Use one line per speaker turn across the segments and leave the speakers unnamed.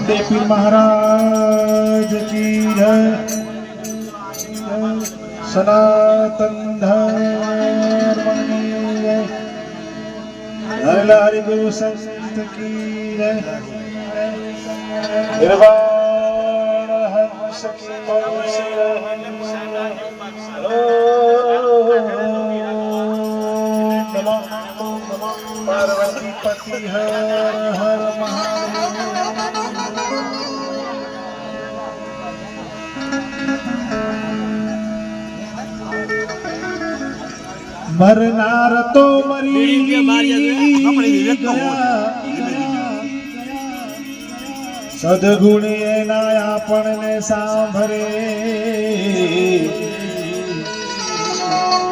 पीर महाराज की जय। सनातन हरि गुरु संत की जय। निर्वाण हंस की जय પાર્વતી પતિ હર હર મહાદેવ. મરનાર તો મરી સદગુણ એના આપણને સાંભળે.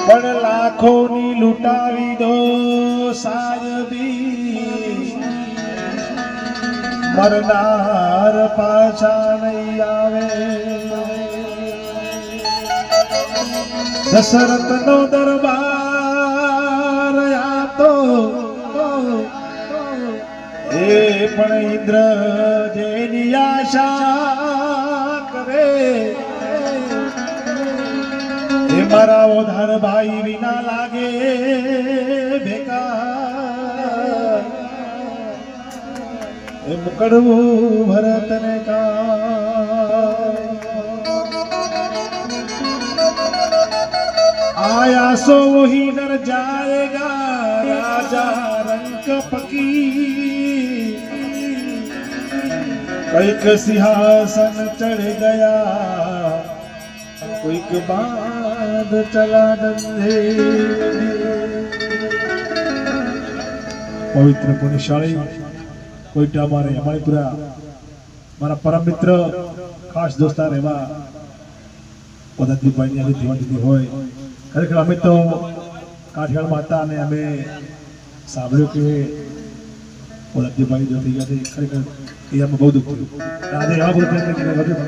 પણ લાખોની લૂંટાવી દો સાયબી મરનાર પાછા નહીં આવે. દશરથ નો દરબાર આતો. એ પણ ઇન્દ્ર જેની આશા કરે. कराओ धर भाई बिना लागे, बेकार। मुकड़ू भरत ने का आया सो वही नर जाएगा, राजा रंग पकी। कई सिंहासन चढ़ गया कोई बा પદ પવિત્ર પુણ્યશાળી કોઈટા અમારે અમાણીપુરા, મારા પરમ મિત્ર ખાસ દોસ્તાર એવા પદાર્થભાઈની આવી જીવન દીધી હોય. ખરેખર અમે તો કાઠિયાવાડમાં હતા અને અમે સાંભળ્યું કે પદાર્થભાઈ જો ગયા છે, ખરેખર એ અમે બહુ દુઃખ. થયું આજે એવા બધું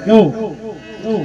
કેવું કેવું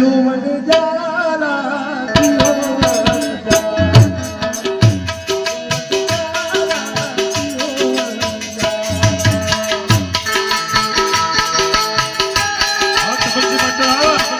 જીવન જારા Thank you.